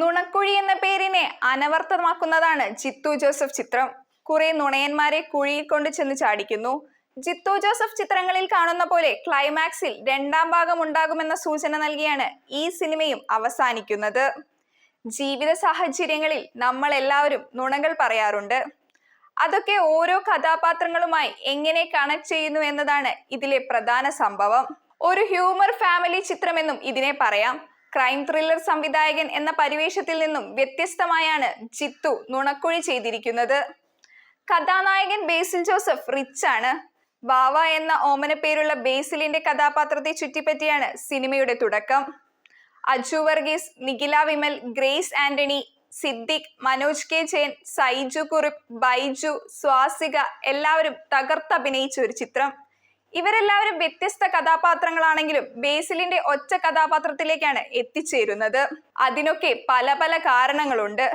നുണക്കുഴി എന്ന പേരിനെ അനവർത്ഥമാക്കുന്നതാണ് ജിത്തു ജോസഫ് ചിത്രം. കുറെ നുണയന്മാരെ കുഴിയിൽ കൊണ്ട് ചെന്ന് ചാടിക്കുന്നു. ജിത്തു ജോസഫ് ചിത്രങ്ങളിൽ കാണുന്ന പോലെ ക്ലൈമാക്സിൽ രണ്ടാം ഭാഗം ഉണ്ടാകുമെന്ന സൂചന നൽകിയാണ് ഈ സിനിമയും അവസാനിക്കുന്നത്. ജീവിത സാഹചര്യങ്ങളിൽ നമ്മൾ എല്ലാവരും നുണകൾ പറയാറുണ്ട്. അതൊക്കെ ഓരോ കഥാപാത്രങ്ങളുമായി എങ്ങനെ കണക്ട് ചെയ്യുന്നു എന്നതാണ് ഇതിലെ പ്രധാന സംഭവം. ഒരു ഹ്യൂമർ ഫാമിലി ചിത്രമെന്നും ഇതിനെ പറയാം. ക്രൈം ത്രില്ലർ സംവിധായകൻ എന്ന പരിവേഷത്തിൽ നിന്നും വ്യത്യസ്തമായാണ് ജിത്തു നുണക്കുഴി ചെയ്തിരിക്കുന്നത്. കഥാനായകൻ ബേസിൽ ജോസഫ് റിച്ച് ആണ്. വാവ എന്ന ഓമന പേരുള്ള ബേസിലിന്റെ കഥാപാത്രത്തെ ചുറ്റിപ്പറ്റിയാണ് സിനിമയുടെ തുടക്കം. അജു വർഗീസ് നിഖില വിമൽ ഗ്രേസ് ആന്റണി സിദ്ദിഖ് മനോജ് കെ ജയൻ സൈജു കുറിപ്പ് ബൈജു സ്വാസിക എല്ലാവരും തകർത്തഭിനയിച്ച ഒരു ചിത്രം. ഇവരെല്ലാവരും വ്യത്യസ്ത കഥാപാത്രങ്ങളാണെങ്കിലും ബേസിലിന്റെ ഒറ്റ കഥാപാത്രത്തിലേക്കാണ് എത്തിച്ചേരുന്നത്. അതിനൊക്കെ പല പല കാരണങ്ങളുണ്ട്.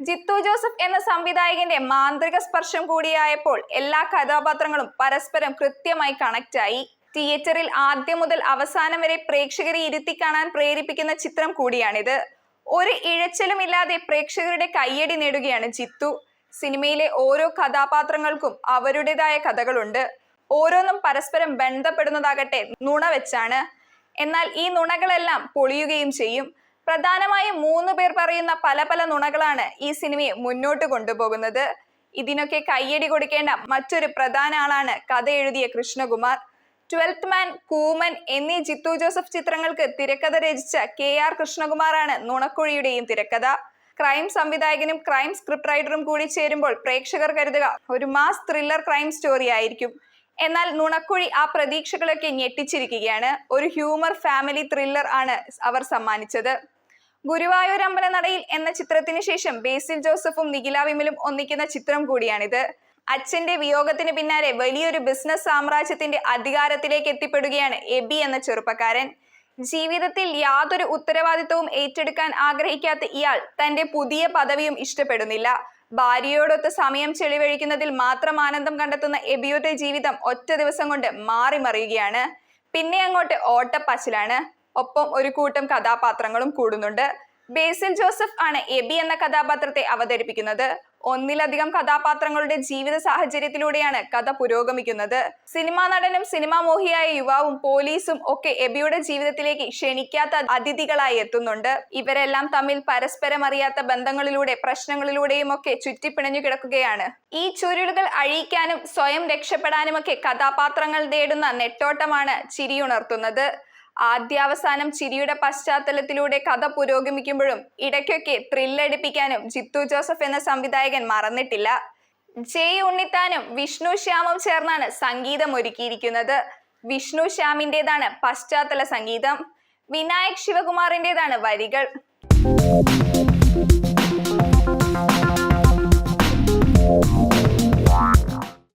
ജിത്തു ജോസഫ് എന്ന സംവിധായകന്റെ മാന്ത്രിക സ്പർശം കൂടിയായപ്പോൾ എല്ലാ കഥാപാത്രങ്ങളും പരസ്പരം കൃത്യമായി കണക്റ്റായി തിയേറ്ററിൽ ആദ്യം മുതൽ അവസാനം വരെ പ്രേക്ഷകരെ ഇരുത്തി കാണാൻ പ്രേരിപ്പിക്കുന്ന ചിത്രം കൂടിയാണിത്. ഒരു ഇഴച്ചലും ഇല്ലാതെ പ്രേക്ഷകരുടെ കയ്യടി നേടുകയാണ് ജിത്തു. സിനിമയിലെ ഓരോ കഥാപാത്രങ്ങൾക്കും അവരുടേതായ കഥകളുണ്ട്. ഓരോന്നും പരസ്പരം ബന്ധപ്പെടുന്നതാകട്ടെ നുണ വെച്ചാണ്. എന്നാൽ ഈ നുണകളെല്ലാം പൊളിയുകയും ചെയ്യും. പ്രധാനമായും മൂന്ന് പേർ പറയുന്ന പല പല നുണകളാണ് ഈ സിനിമയെ മുന്നോട്ട് കൊണ്ടുപോകുന്നത്. ഇതിനൊക്കെ കയ്യടി കൊടുക്കേണ്ട മറ്റൊരു പ്രധാന ആളാണ് കഥ എഴുതിയ കൃഷ്ണകുമാർ. ട്വൽത്ത് മാൻ കൂമൻ എന്നീ ജിത്തു ജോസഫ് ചിത്രങ്ങൾക്ക് തിരക്കഥ രചിച്ച കെ ആർ കൃഷ്ണകുമാറാണ് നുണക്കുഴിയുടെയും തിരക്കഥ. ക്രൈം സംവിധായകനും ക്രൈം സ്ക്രിപ്റ്റ് റൈറ്ററും കൂടി ചേരുമ്പോൾ പ്രേക്ഷകർ കരുതുക ഒരു മാസ് ത്രില്ലർ ക്രൈം സ്റ്റോറി ആയിരിക്കും. എന്നാൽ നുണക്കുഴി ആ പ്രതീക്ഷകളൊക്കെ ഞെട്ടിച്ചിരിക്കുകയാണ്. ഒരു ഹ്യൂമർ ഫാമിലി ത്രില്ലർ ആണ് അവർ സമ്മാനിച്ചത്. ഗുരുവായൂർ അമ്പലനടയിൽ എന്ന ചിത്രത്തിന് ശേഷം ബേസിൽ ജോസഫും നിഖില വിമലും ഒന്നിക്കുന്ന ചിത്രം കൂടിയാണിത്. അച്ഛന്റെ വിയോഗത്തിന് പിന്നാലെ വലിയൊരു ബിസിനസ് സാമ്രാജ്യത്തിന്റെ അധികാരത്തിലേക്ക് എത്തിപ്പെടുകയാണ് എബി എന്ന ചെറുപ്പക്കാരൻ. ജീവിതത്തിൽ യാതൊരു ഉത്തരവാദിത്വവും ഏറ്റെടുക്കാൻ ആഗ്രഹിക്കാത്ത ഇയാൾ തന്റെ പുതിയ പദവിയും ഇഷ്ടപ്പെടുന്നില്ല. ഭാര്യയോടൊത്ത് സമയം ചെളിവഴിക്കുന്നതിൽ മാത്രം ആനന്ദം കണ്ടെത്തുന്ന എബിയുടെ ജീവിതം ഒറ്റ ദിവസം കൊണ്ട് മാറി മറിയുകയാണ്. പിന്നെ അങ്ങോട്ട് ഓട്ടപ്പച്ചിലാണ്. ഒപ്പം ഒരു കൂട്ടം കഥാപാത്രങ്ങളും കൂടുന്നുണ്ട്. ബേസിൽ ജോസഫ് ആണ് എബി എന്ന കഥാപാത്രത്തെ അവതരിപ്പിക്കുന്നത്. ഒന്നിലധികം കഥാപാത്രങ്ങളുടെ ജീവിത സാഹചര്യത്തിലൂടെയാണ് കഥ പുരോഗമിക്കുന്നത്. സിനിമാ നടനും സിനിമാ മോഹിയായ യുവാവും പോലീസും ഒക്കെ എബിയുടെ ജീവിതത്തിലേക്ക് ക്ഷണിക്കാത്ത അതിഥികളായി എത്തുന്നുണ്ട്. ഇവരെല്ലാം തമ്മിൽ പരസ്പരം അറിയാത്ത ബന്ധങ്ങളിലൂടെ പ്രശ്നങ്ങളിലൂടെയും ഒക്കെ ചുറ്റിപ്പിണഞ്ഞു കിടക്കുകയാണ്. ഈ ചുരുളുകൾ അഴിക്കാനും സ്വയം രക്ഷപ്പെടാനുമൊക്കെ കഥാപാത്രങ്ങൾ നേടുന്ന നെട്ടോട്ടമാണ് ചിരിയുണർത്തുന്നത്. ആദ്യാവസാനം ചിരിയുടെ പശ്ചാത്തലത്തിലൂടെ കഥ പുരോഗമിക്കുമ്പോഴും ഇടയ്ക്കൊക്കെ ത്രില്ലടിപ്പിക്കാനും ജിത്തു ജോസഫ് എന്ന സംവിധായകൻ മറന്നിട്ടില്ല. ജയ് ഉണ്ണിത്താനും വിഷ്ണു ശ്യാമും ചേർന്നാണ് സംഗീതം ഒരുക്കിയിരിക്കുന്നത്. വിഷ്ണു ശ്യാമിന്റെതാണ് പശ്ചാത്തല സംഗീതം. വിനായക് ശിവകുമാറിന്റെതാണ് വരികൾ.